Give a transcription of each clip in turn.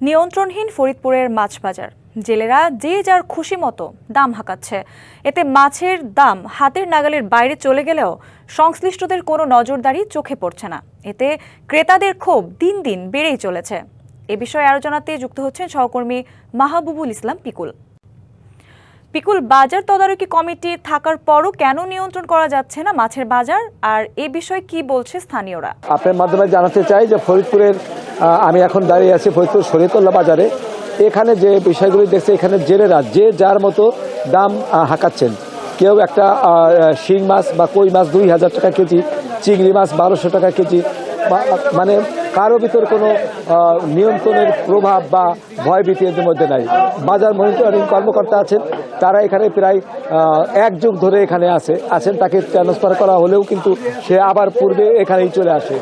নিয়ন্ত্রণহীন ফরিদপুরের মাছ বাজার। জেলেরা যে যার খুশি মতো দাম হাঁকাচ্ছে। এতে মাছের দাম হাতের নাগালের বাইরে চলে গেলেও সংশ্লিষ্টদের কোনো নজরদারি চোখে পড়ছে না। এতে ক্রেতাদের ক্ষোভ দিন দিন বেড়েই চলেছে। এ বিষয়ে আলোচনাতে যুক্ত হচ্ছেন সহকর্মী মাহবুবুল ইসলাম পিকুল। পিকুল, বাজার তদারকি কমিটি থাকার পরও কেন নিয়ন্ত্রণ করা যাচ্ছে না মাছের বাজার? আর এ বিষয়ে কি বলছে স্থানীয়রা? আপনার মাধ্যমে জানাতে চাই যে ফরিদপুরের আমি এখন দাঁড়িয়ে আছি ফরিদপুর শরীয়তুল্লাহ বাজারে। এখানে যে বিষয়গুলি দেখছে, এখানে জেলেরা যে যার মতো দাম হাঁকাচ্ছেন। কেউ একটা শিং মাছ বা কই মাছ দুই হাজার টাকা কেজি, চিংড়ি মাছ বারোশো টাকা কেজি মানে কারও ভিতর কোনো নিয়ন্ত্রণের প্রভাব বা ভয়ভীতি এদের মধ্যে নাই। বাজার মনিটরিং কর্মকর্তা আছেন, তারা এখানে প্রায় এক যুগ ধরে এখানে আছে, আছেন, তাকে ট্রান্সফার করা হলেও কিন্তু সে আবার পূর্বে এখানেই চলে আসে।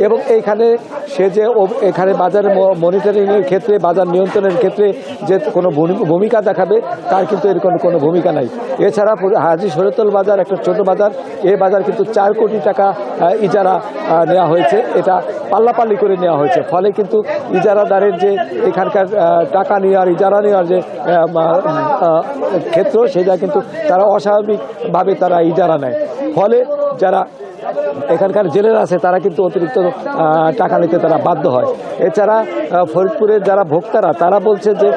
এবং এইখানে সে যে এখানে বাজার মনিটরিং এর ক্ষেত্রে, বাজার নিয়ন্ত্রণের ক্ষেত্রে যে কোনো ভূমি- ভূমিকা দেখাবে, তার কিন্তু এর কোনো ভূমিকা নাই। এছাড়া হাজি শরীয়তল বাজার, একটা ছোট বাজার এই বাজার কিন্তু চার কোটি টাকা ইজারা নেওয়া হয়েছে। এটা পাল্লাপাল্লি করে নেওয়া হয়েছে। ফলে কিন্তু ইজারাদারের যে এখানকার টাকা নেওয়ার, ইজারা নেওয়ার যে ক্ষেত্র, সেটা কিন্তু তারা অস্বাভাবিকভাবে তারা ইজারা নেয়। ফলে যারা এখানকার জেলেরা আছে, তারা কিন্তু অতিরিক্ত টাকা নিতে তারা বাধ্য হয়। এছাড়া ফরিদপুরের যারা ভোক্তারা, তারা বলছে যে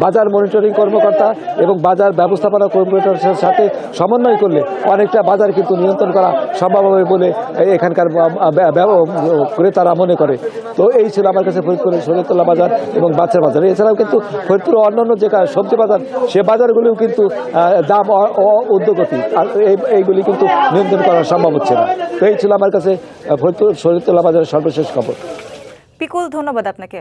বাজার মনিটরিং কর্মকর্তা এবং বাজার ব্যবস্থাপনা কর্মকর্তার সাথে সমন্বয় করলে অনেকটা বাজার কিন্তু নিয়ন্ত্রণ করা সম্ভব হবে বলে এখানকার ক্রেতারা মনে করে। তো এই ছিল আমার কাছে ফরিদপুরের শরীরতলা বাজার এবং বাচ্চার বাজার। এছাড়াও কিন্তু ফরিদপুরের অন্যান্য যে সবজি বাজার, সে বাজারগুলিও কিন্তু দাম ঊর্ধ্বগতি। আর এই- এইগুলি কিন্তু নিয়ন্ত্রণ করা সম্ভব হচ্ছে না। তো এই ছিল আমার কাছে ফরিদপুর ফরিদপুর শরীরতলা বাজারের সর্বশেষ খবর। পিকুল ধন্যবাদ আপনাকে।